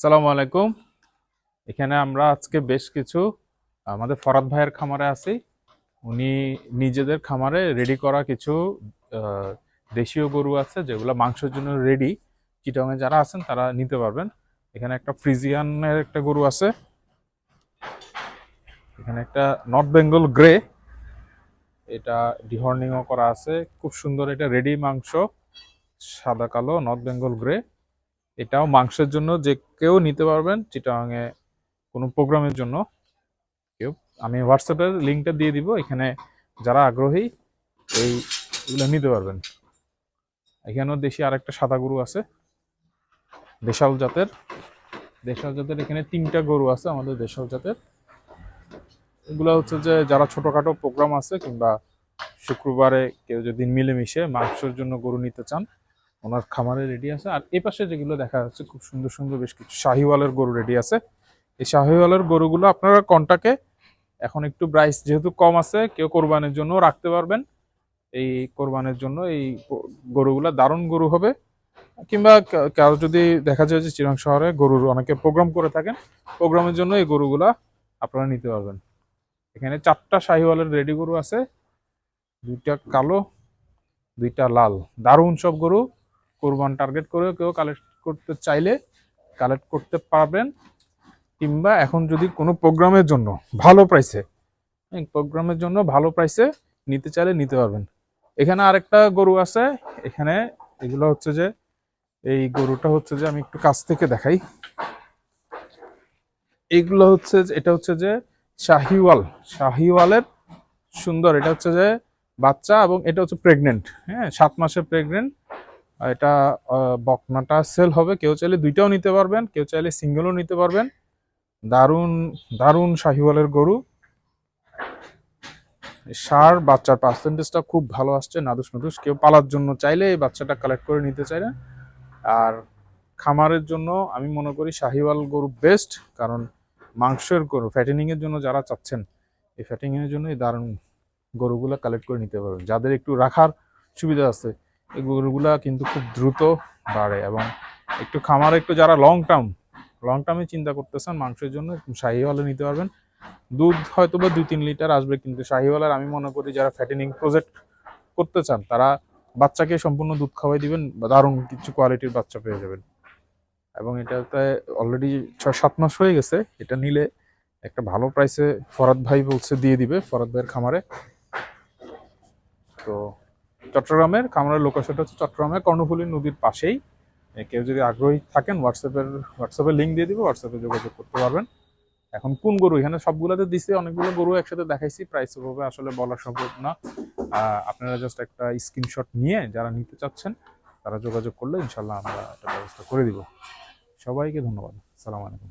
সালামু আলাইকুম। এখানে আমরা আজকে বেশ কিছু, আমাদের ফরাদ ভাইয়ের খামারে আছি। উনি নিজেদের খামারে রেডি করা কিছু দেশীয় গরু আছে, যেগুলো মাংসের জন্য রেডি চিটংয়ে যারা আছেন, তারা নিতে পারবেন। এখানে একটা ফ্রিজিয়ানের একটা গরু আছে। এখানে একটা নর্থ বেঙ্গল গ্রে। এটা ডিহর্নিংও করা আছে। খুব সুন্দর এটা রেডি মাংস। সাদা কালো, নর্থ বেঙ্গল গ্রে। এটাও মাংসের জন্য যে কেউ নিতে পারবেন চিটাগাংয়ে কোনো প্রোগ্রামের জন্য। কেউ আমি হোয়াটসঅ্যাপের লিঙ্কটা দিয়ে দিব, এখানে যারা আগ্রহী এই এগুলো নিতে পারবেন। এখানেও দেশি আরেকটা সাদা গরু আছে, দেশাল জাতের। দেশাল জাতের এখানে তিনটা গরু আছে আমাদের দেশাল জাতের। এগুলো হচ্ছে যে যারা ছোটোখাটো প্রোগ্রাম আছে কিংবা শুক্রবারে কেউ যদি মিলেমিশে মাংসের জন্য গরু নিতে চান ওনার খামারে রেডি আছে। আর এই পাশে যেগুলো দেখা যাচ্ছে, খুব সুন্দর সুন্দর বেশ কিছু শাহিওয়ালের গরু রেডি আছে। এই শাহিওয়ালের গরুগুলো আপনারা কন্টাকে এখন একটু প্রাইস যেহেতু কম আছে, কেউ কোরবানির জন্য রাখতে পারবেন। এই কোরবানির জন্য এই গরুগুলো দারুণ গরু হবে। কিংবা কারও যদি দেখা যায় যে চিরাং শহরে গরুর অনেকে প্রোগ্রাম করে থাকেন প্রোগ্রামের জন্য এই গরুগুলা আপনারা নিতে পারবেন। এখানে চারটা শাহিওয়ালের রেডি গরু আছে। দুইটা কালো, দুইটা লাল। দারুণ সব গরু। কোরবান টার্গেট করে কেউ কালেক্ট করতে চাইলে কালেক্ট করতে পারবেন। কিংবা এখন যদি কোনো প্রোগ্রামের জন্য ভালো প্রাইসে প্রোগ্রামের জন্য ভালো প্রাইসে নিতে চাইলে নিতে পারবেন। এখানে আরেকটা গরু আছে। এখানে এগুলো হচ্ছে যে, এই গরুটা হচ্ছে যে আমি একটু কাছ থেকে দেখাই। এইগুলো হচ্ছে এটা হচ্ছে যে শাহিওয়াল। শাহিওয়ালের সুন্দর, এটা হচ্ছে যে বাচ্চা এবং এটা হচ্ছে প্রেগনেন্ট হ্যাঁ সাত মাসের প্রেগনেন্ট এটা বকনাটা সেল হবে। কেউ চাইলে দুইটাও নিতে পারবেন, কেউ চাইলে সিঙ্গেলও নিতে পারবেন। দারুণ দারুণ শাহিওয়ালের গরু। সার বাচ্চার পার্সেন্টেজটা খুব ভালো আসছে নাদুস নাদুস কেউ পালার জন্য চাইলে এই বাচ্চাটা কালেক্ট করে নিতে চাইলে। আর খামারের জন্য আমি মনে করি শাহিওয়াল গরু বেস্ট কারণ মাংসের গরু ফ্যাটেনিং এর জন্য যারা চাচ্ছেন, এই ফ্যাটিং এর জন্য এই দারুণ গরুগুলো কালেক্ট করে নিতে পারবেন। যাদের একটু রাখার সুবিধা আছে এই গরুগুলা কিন্তু খুব দ্রুত বাড়ে এবং একটু খামার একটু যারা লং টার্ম লং টার্মে চিন্তা করতেছেন মাংসের জন্য শাহিওয়ালে নিতে পারবেন। দুধ হয়তো বা দুই তিন লিটার আসবে, কিন্তু শাহিওয়ালার আমি মনে করি যারা ফ্যাটেনিং প্রজেক্ট করতে চান, তারা বাচ্চাকে সম্পূর্ণ দুধ খাওয়াই দিবেন দারুণ কিছু কোয়ালিটির বাচ্চা পেয়ে যাবেন। এবং এটাতে অলরেডি ছয় সাত মাস হয়ে গেছে, এটা নিলে একটা ভালো প্রাইসে ফরাদ ভাই বলছে দিয়ে দিবে, ফরাদ ভাইয়ের খামারে। তো চট্টগ্রামের খামারের লোকেশনটা হচ্ছে চট্টগ্রামের কর্ণফুলী নদীর পাশেই। কেউ যদি আগ্রহী থাকেন হোয়াটসঅ্যাপের হোয়াটসঅ্যাপের লিঙ্ক দিয়ে দিব হোয়াটসঅ্যাপে যোগাযোগ করতে পারবেন। এখন কোন গরু? এখানে সবগুলোতে দিছে, অনেকগুলো গরু একসাথে দেখাইছি প্রাইস ভাবে আসলে বলা সম্ভব না। আপনারা জাস্ট একটা স্ক্রিনশট নিয়ে যারা নিতে চাচ্ছেন, তারা যোগাযোগ করলে ইনশাল্লাহ আমরা একটা ব্যবস্থা করে দিব। সবাইকে ধন্যবাদ। সালাম আলাইকুম।